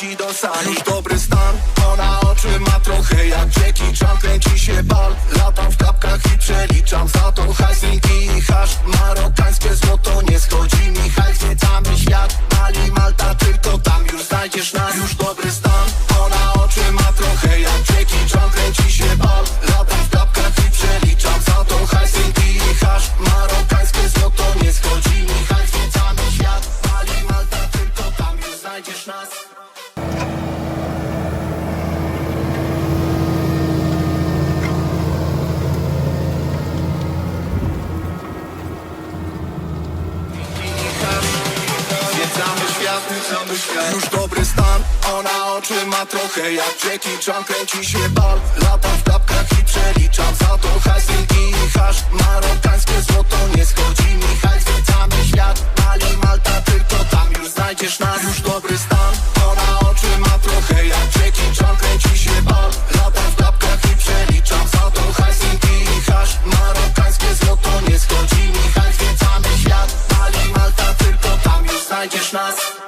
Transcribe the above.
wchodzi do sali. Już dobry stan, ona oczy ma trochę jak Jackie Chan Kręci się bal, latam w klapkach i przeliczam. Za to hajsinki i hasz Marokańskie złoto nie schodzi. Mi hajs Zwiedzamy świat, Mali, Malta Tylko tam już znajdziesz nas. Już dobry stan, ona oczy ma trochę jak Jackie Chan Kręci się bal, latam w klapkach i przeliczam. Za to hajsinki i hasz Marokańskie złoto nie schodzi. Mi hajs Zwiedzamy świat, Mali, Malta Tylko tam już znajdziesz nas Świat, Już dobry stan, ona oczy ma trochę jak Jackie Chan Kręci się bal, latam w klapkach i przeliczam. Za to hajsinki i hasz Marokańskie złoto nie schodzi mi. Hajs Zwiedzamy świat, Mali, Malta Tylko tam już znajdziesz nas. Już dobry stan, ona oczy ma trochę jak Jackie Chan Kręci się bal, latam w klapkach i przeliczam. Za to hajsinki i hasz Marokańskie złoto nie schodzi mi. Hajs Zwiedzamy świat, Mali, Malta Tylko tam już znajdziesz nas